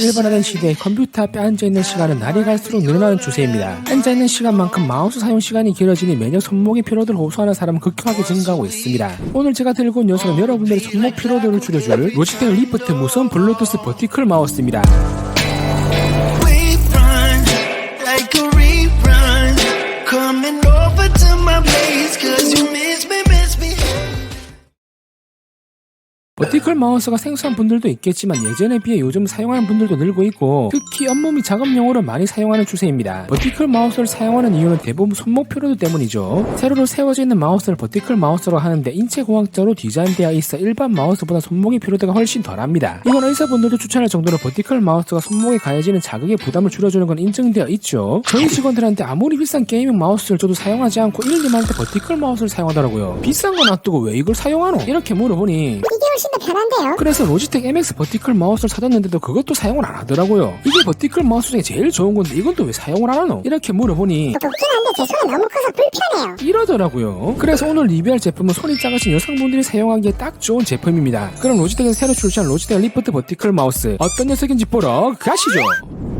일반화된 시대에 컴퓨터 앞에 앉아있는 시간은 날이 갈수록 늘어나는 추세입니다. 앉아있는 시간만큼 마우스 사용 시간이 길어지니 매년 손목의 피로도를 호소하는 사람은 극격하게 증가하고 있습니다. 오늘 제가 들고 온 녀석은 여러분들의 손목 피로도를 줄여줄 로지텍 리프트 무선 블루투스 버티클 마우스입니다. 버티컬 마우스가 생소한 분들도 있겠지만 예전에 비해 요즘 사용하는 분들도 늘고 있고 특히 업무및 작업용으로 많이 사용하는 추세입니다. 버티컬 마우스를 사용하는 이유는 대부분 손목 피로도 때문이죠. 세로로 세워져 있는 마우스를 버티컬 마우스로 하는데 인체공학적으로 디자인되어 있어 일반 마우스보다 손목의 피로도가 훨씬 덜합니다. 이건 의사분들도 추천할 정도로 버티컬 마우스가 손목에 가해지는 자극의 부담을 줄여주는 건 인정되어 있죠. 저희 직원들한테 아무리 비싼 게이밍 마우스를 줘도 사용하지 않고 일님한테 버티컬 마우스를 사용하더라고요. 비싼 거 놔두고 왜 이걸 사용하노? 이렇게 물어보니 이게 훨씬 더 편한데요. 그래서 로지텍 MX 버티컬 마우스를 사뒀는데도 그것도 사용을 안 하더라고요. 이게 버티컬 마우스 중에 제일 좋은 건데 이건 또 왜 사용을 안 하노? 이렇게 물어보니 높긴 한데 제 손이 너무 커서 불편해요. 이러더라고요. 그래서 오늘 리뷰할 제품은 손이 작으신 여성분들이 사용하기에 딱 좋은 제품입니다. 그럼 로지텍에서 새로 출시한 로지텍 리프트 버티컬 마우스 어떤 녀석인지 보러 가시죠.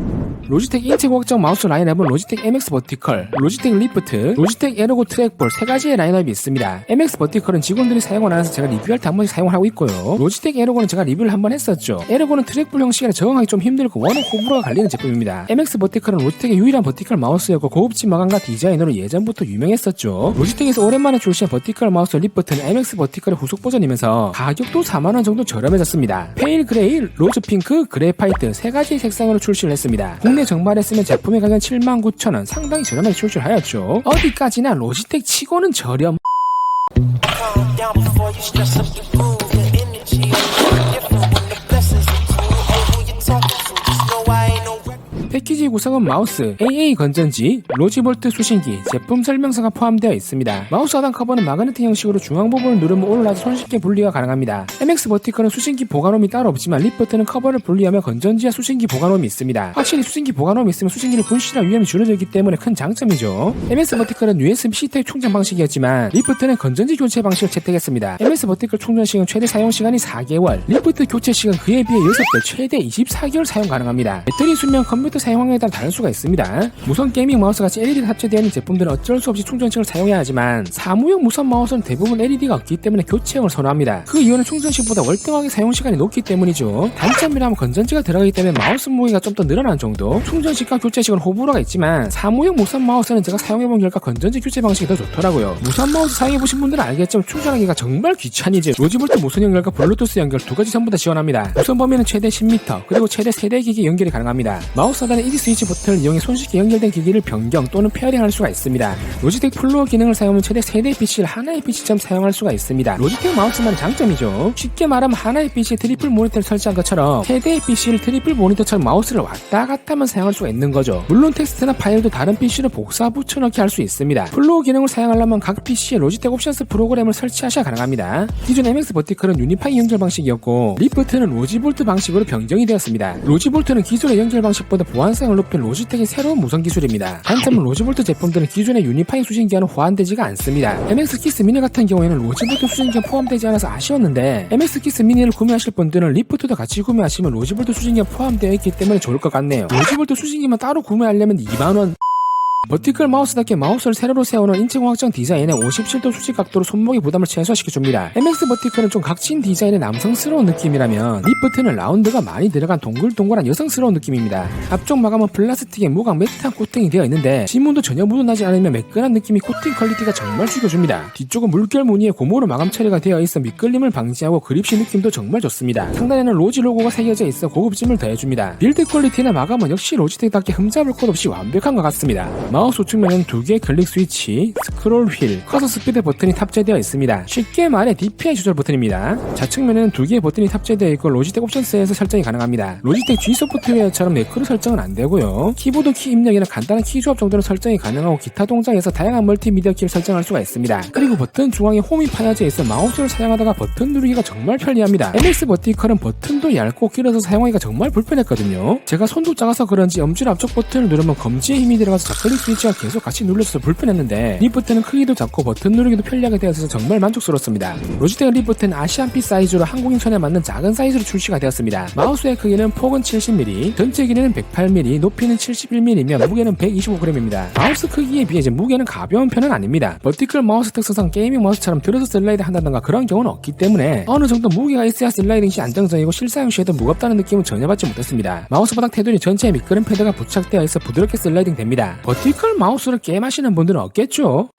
로지텍 인체공학적 마우스 라인업은 로지텍 MX 버티컬, 로지텍 리프트, 로지텍 에르고 트랙볼 세 가지의 라인업이 있습니다. MX 버티컬은 직원들이 사용을 안 해서 제가 리뷰할 때 한 번씩 사용을 하고 있고요. 로지텍 에르고는 제가 리뷰를 한 번 했었죠. 에르고는 트랙볼 형식이라 적응하기 좀 힘들고 워낙 호불호가 갈리는 제품입니다. MX 버티컬은 로지텍의 유일한 버티컬 마우스였고 고급진 마감과 디자인으로 예전부터 유명했었죠. 로지텍에서 오랜만에 출시한 버티컬 마우스 리프트는 MX 버티컬의 후속 버전이면서 가격도 4만원 정도 저렴해졌습니다. 페일 그레이, 로즈 핑크, 그레파이트 세 가지 색상으로 출시를 했습니다. 국내 정발했으면 제품의 가격은 79,000원 상당히 저렴하게 출시하였죠. 어디까지나 로지텍 치고는 저렴 패키지 구성은 마우스, AA 건전지, 로지볼트 수신기, 제품 설명서가 포함되어 있습니다. 마우스 하단 커버는 마그네틱 형식으로 중앙 부분을 누르면 올라서 손쉽게 분리가 가능합니다. MX 버티컬은 수신기 보관홈이 따로 없지만 리프트는 커버를 분리하면 건전지와 수신기 보관홈이 있습니다. 확실히 수신기 보관홈이 있으면 수신기를 분실할 위험이 줄어들기 때문에 큰 장점이죠. MS 버티컬은 USB-C 타입 충전 방식이었지만 리프트는 건전지 교체 방식을 채택했습니다. MS 버티컬 충전 시간 최대 사용 시간이 4개월, 리프트 교체 시간 그에 비해 6배 최대 24개월 사용 가능합니다. 배터리 수명 컴퓨터 사용 량에 따라 다를 수가 있습니다. 무선 게이밍 마우스 같이 LED 탑재되어 있는 제품들은 어쩔 수 없이 충전식을 사용해야 하지만 사무용 무선 마우스는 대부분 LED가 없기 때문에 교체형을 선호합니다. 그 이유는 충전식보다 월등하게 사용 시간이 높기 때문이죠. 단점이라면 건전지가 들어가기 때문에 마우스 무게가 좀 더 늘어난 정도. 충전식과 교체식은 호불호가 있지만 사무용 무선 마우스는 제가 사용해본 결과 건전지 교체 방식이 더 좋더라고요. 무선 마우스 사용해보신 분들은 알겠지만 충전하기가 정말 귀찮이지. 로지볼트 무선 연결과 블루투스 연결 두 가지 전부 다 지원합니다. 무선 범위는 최대 10m 그리고 최대 세대 기기 연결이 가능합니다. 마우스 하단의 ED 스위치 버튼을 이용해 손쉽게 연결된 기기를 변경 또는 페어링할 수가 있습니다. 로지텍 플로어 기능을 사용하면 최대 세대의 PC를 하나의 PC처럼 사용할 수가 있습니다. 로지텍 마우스만의 장점이죠. 쉽게 말하면 하나의 PC에 트리플 모니터를 설치한 것처럼 세대의 PC를 트리플 모니터처럼 마우스를 왔다 갔다 하면 사용할 수가 있는 거죠. 물론 텍스트나 파일도 다른 PC로 복사 붙여넣기 할 수 있습니다. 플로어 기능을 사용하려면 각 PC에 로지텍 옵션스 프로그램을 설치하셔야 가능합니다. 기존 MX 버티컬은 유니파이 연결 방식이었고 리프트는 로지볼트 방식으로 변경이 되었습니다. 로지볼트는 기존의 연결 방식보다 보안성 을 높인 로지텍의 새로운 무선 기술입니다. 단점은 로지볼트 제품들은 기존의 유니파이 수신기와는 호환되지가 않습니다. MX 키스 미니 같은 경우에는 로지볼트 수신기가 포함되지 않아서 아쉬웠는데 MX 키스 미니를 구매하실 분들은 리프트도 같이 구매하시면 로지볼트 수신기가 포함되어 있기 때문에 좋을 것 같네요. 로지볼트 수신기만 따로 구매하려면 2만원 버티컬 마우스답게 마우스를 세로로 세우는 인체공학적 디자인에 57도 수직 각도로 손목의 부담을 최소화시켜줍니다. MX 버티컬은 좀 각진 디자인의 남성스러운 느낌이라면 리프트는 라운드가 많이 들어간 동글동글한 여성스러운 느낌입니다. 앞쪽 마감은 플라스틱에 무광 매트한 코팅이 되어 있는데 지문도 전혀 묻어나지 않으면 매끈한 느낌이 코팅 퀄리티가 정말 죽여줍니다. 뒤쪽은 물결 무늬의 고무로 마감 처리가 되어 있어 미끌림을 방지하고 그립시 느낌도 정말 좋습니다. 상단에는 로지 로고가 새겨져 있어 고급짐을 더해줍니다. 빌드 퀄리티나 마감은 역시 로지텍답게 흠잡을 것 없이 완벽한 것 같습니다. 마우스 우측면에는 두 개의 클릭 스위치, 스크롤 휠, 커서 스피드 버튼이 탑재되어 있습니다. 쉽게 말해 DPI 조절 버튼입니다. 좌측면에는 두 개의 버튼이 탑재되어 있고 로지텍 옵션스에서 설정이 가능합니다. 로지텍 G 소프트웨어처럼 매크로 설정은 안 되고요. 키보드 키 입력이나 간단한 키 조합 정도는 설정이 가능하고 기타 동작에서 다양한 멀티미디어 키를 설정할 수가 있습니다. 그리고 버튼 중앙에 홈이 파여져 있어 마우스를 사용하다가 버튼 누르기가 정말 편리합니다. MX 버티컬은 버튼도 얇고 길어서 사용하기가 정말 불편했거든요. 제가 손도 작아서 그런지 엄지를 앞쪽 버튼을 누르면 검지에 힘이 들어가서 자클릭 클릭 스위치가 계속 같이 눌려져서 불편했는데 리프트는 크기도 작고 버튼 누르기도 편리하게 되어 있어서 정말 만족스럽습니다. 로지텍 리프트는 아시안피 사이즈로 한국인 손에 맞는 작은 사이즈로 출시가 되었습니다. 마우스의 크기는 폭은 70mm, 전체 길이는 108mm, 높이는 71mm며 무게는 125g입니다. 마우스 크기에 비해 이제 무게는 가벼운 편은 아닙니다. 버티컬 마우스 특성상 게이밍 마우스처럼 들어서 슬라이드 한다던가 그런 경우는 없기 때문에 어느 정도 무게가 있어야 슬라이딩 시 안정적이고 실사용 시에도 무겁다는 느낌은 전혀 받지 못했습니다. 마우스 바닥 테두리 전체에 미끄럼 패드가 부착되어 있어 부드럽게 슬라이딩 됩니다. 버티 컬 마우스를 게임하시는 분들은 없겠죠?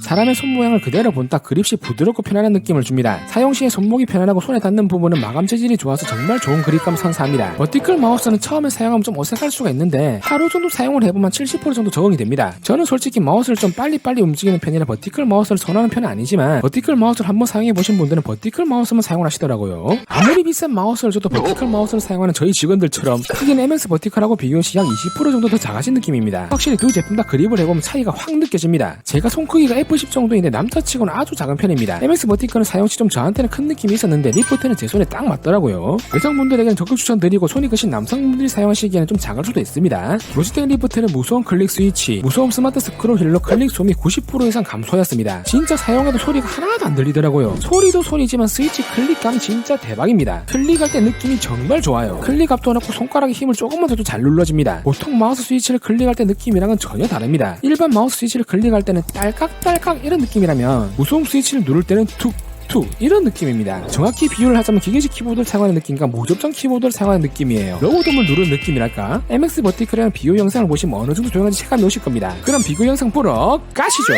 사람의 손 모양을 그대로 본따 그립시 부드럽고 편안한 느낌을 줍니다. 사용 시에 손목이 편안하고 손에 닿는 부분은 마감 재질이 좋아서 정말 좋은 그립감 선사합니다. 버티컬 마우스는 처음에 사용하면 좀 어색할 수가 있는데 하루 정도 사용을 해보면 70% 정도 적응이 됩니다. 저는 솔직히 마우스를 좀 빨리빨리 움직이는 편이라 버티컬 마우스를 선호하는 편은 아니지만 버티컬 마우스를 한번 사용해 보신 분들은 버티컬 마우스만 사용을 하시더라고요. 아무리 비싼 마우스를 줘도 버티컬 마우스를 사용하는 저희 직원들처럼 크기는 MX 버티컬하고 비교 시 약 20% 정도 더 작아진 느낌입니다. 확실히 두 제품 다 그립을 해보면 차이가 확 느껴집니다. 제가 손 크기가 F10 정도인데 남터치고는 아주 작은 편입니다. MX 버티컬은 사용 시 좀 저한테는 큰 느낌이 있었는데 리포트는 제 손에 딱 맞더라고요. 여성분들에게는 적극 추천드리고 손이 크신 남성분들이 사용하시기에는 좀 작을 수도 있습니다. 로지텍 리포트는 무소음 클릭 스위치, 무소음 스마트 스크롤 힐러 클릭 소음이 90% 이상 감소하였습니다. 진짜 사용해도 소리가 하나도 안 들리더라고요. 소리도 소리지만 스위치 클릭감 진짜 대박입니다. 클릭할 때 느낌이 정말 좋아요. 클릭 앞도 놓고 손가락에 힘을 조금만 줘도 잘 눌러집니다. 보통 마우스 스위치를 클릭할 때 느낌이랑은 전혀 다릅니다. 일반 마우스 스위치를 클릭할 때는 딸깍딸 깍 이런 느낌이라면 무소음 스위치를 누를 때는 툭툭 이런 느낌입니다. 정확히 비유를 하자면 기계식 키보드를 사용하는 느낌과 무접점 키보드를 사용하는 느낌이에요. 로우돔을 누르는 느낌이랄까? MX 버티클이라는 비교 영상을 보시면 어느 정도 조용한지 체감이 오실 겁니다. 그럼 비교 영상 보러 가시죠.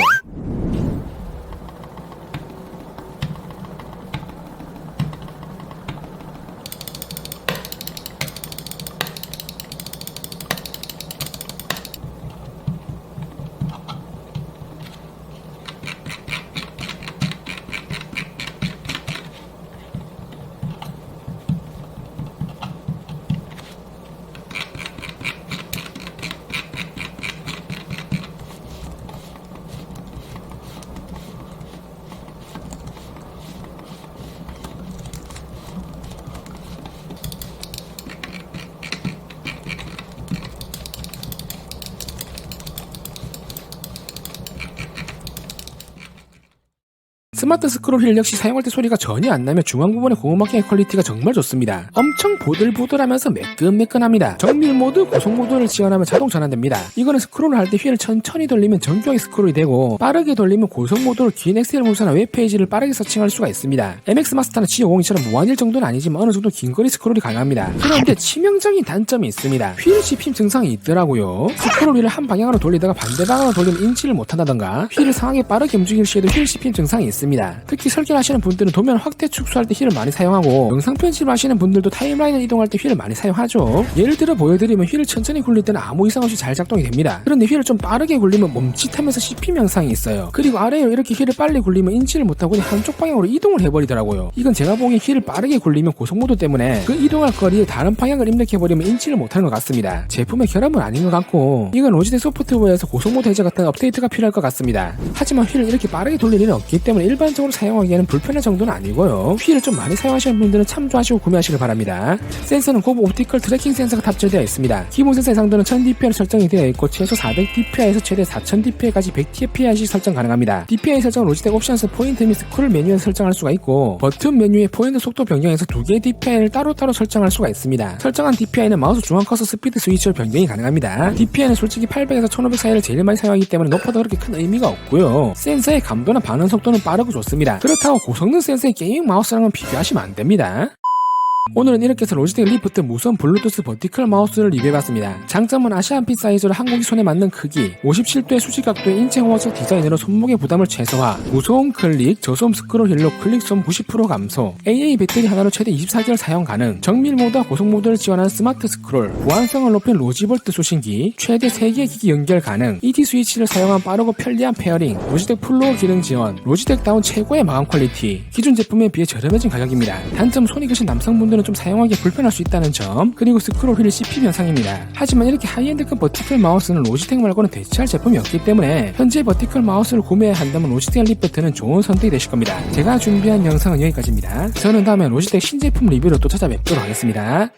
스마트 스크롤 휠 역시 사용할 때 소리가 전혀 안 나며 중앙 부분의 고음악기의 퀄리티가 정말 좋습니다. 엄청 보들보들하면서 매끈매끈합니다. 정밀 모드, 고속 모드를 지원하면 자동 전환됩니다. 이거는 스크롤을 할 때 휠을 천천히 돌리면 정교하게 스크롤이 되고 빠르게 돌리면 고속 모드로 긴 엑셀 문서나 웹페이지를 빠르게 서칭할 수가 있습니다. MX 마스터나 G502처럼 무한일 정도는 아니지만 어느 정도 긴 거리 스크롤이 가능합니다. 그런데 치명적인 단점이 있습니다. 휠 씹힘 증상이 있더라고요. 스크롤 휠을 한 방향으로 돌리다가 반대 방향으로 돌리면 인지를 못한다던가 휠을 상하게 빠르게 움직일 시에도 휠 씹힘 증상이 있습니다. 특히 설계를 하시는 분들은 도면 확대 축소할 때 휠을 많이 사용하고 영상 편집을 하시는 분들도 타임라인을 이동할 때 휠을 많이 사용하죠. 예를 들어 보여드리면 휠을 천천히 굴릴 때는 아무 이상 없이 잘 작동이 됩니다. 그런데 휠을 좀 빠르게 굴리면 멈칫하면서 씹힘 현상이 있어요. 그리고 아래로 이렇게 휠을 빨리 굴리면 인지를 못하고 그냥 한쪽 방향으로 이동을 해버리더라고요. 이건 제가 보기엔 휠을 빠르게 굴리면 고속모드 때문에 그 이동할 거리에 다른 방향을 입력해버리면 인지를 못하는 것 같습니다. 제품의 결함은 아닌 것 같고 이건 로지텍 소프트웨어에서 고속모드 해제 같은 업데이트가 필요할 것 같습니다. 하지만 휠을 이렇게 빠르게 돌릴 일은 없기 때문에 일반 적으로 사용하기에는 불편한 정도는 아니고요. 휠을 좀 많이 사용하시는 분들은 참조하시고 구매하시길 바랍니다. 센서는 고브 옵티컬 트래킹 센서가 탑재되어 있습니다. 기본 센서의 상도는 1000dpi로 설정이 되어 있고 최소 400dpi에서 최대 4000dpi까지 100dpi씩 설정 가능합니다. dpi 설정은 로지텍 옵션에서 포인트 및 스크롤 메뉴에서 설정할 수가 있고 버튼 메뉴에 포인트 속도 변경해서 두 개의 dpi를 따로따로 설정할 수가 있습니다. 설정한 dpi는 마우스 중앙 커서 스피드 스위치로 변경이 가능합니다. dpi는 솔직히 800에서 1500 사이를 제일 많이 사용하기 때문에 높아도 그렇게 큰 의미가 없고요. 센서의 감도나 반응 속도는 빠르고 좋습니다. 그렇다고 고성능 센서의 게이밍 마우스랑은 비교하시면 안 됩니다. 오늘은 이렇게 해서 로지텍 리프트 무선 블루투스 버티컬 마우스를 리뷰해봤습니다. 장점은 아시안핏 사이즈로 한국이 손에 맞는 크기, 57도의 수직각도의 인체 호화적 디자인으로 손목의 부담을 최소화, 무소음 클릭, 저소음 스크롤 힐로 클릭솜 90% 감소, AA 배터리 하나로 최대 24개월 사용 가능, 정밀 모드와 고속 모드를 지원하는 스마트 스크롤, 보안성을 높인 로지볼트 수신기, 최대 3개의 기기 연결 가능, ED 스위치를 사용한 빠르고 편리한 페어링, 로지텍 플로어 기능 지원, 로지텍 다운 최고의 마감 퀄리티, 기존 제품에 비해 저렴해진 가격입니다. 단점 손이 크신 남성분들 은 좀 사용하기 불편할 수 있다는 점, 그리고 스크롤 휠이 씹힘 현상입니다. 하지만 이렇게 하이엔드급 버티컬 마우스는 로지텍 말고는 대체할 제품이 없기 때문에 현재 버티컬 마우스를 구매해야 한다면 로지텍 리프트는 좋은 선택이 되실 겁니다. 제가 준비한 영상은 여기까지입니다. 저는 다음에 로지텍 신제품 리뷰로 또 찾아뵙도록 하겠습니다.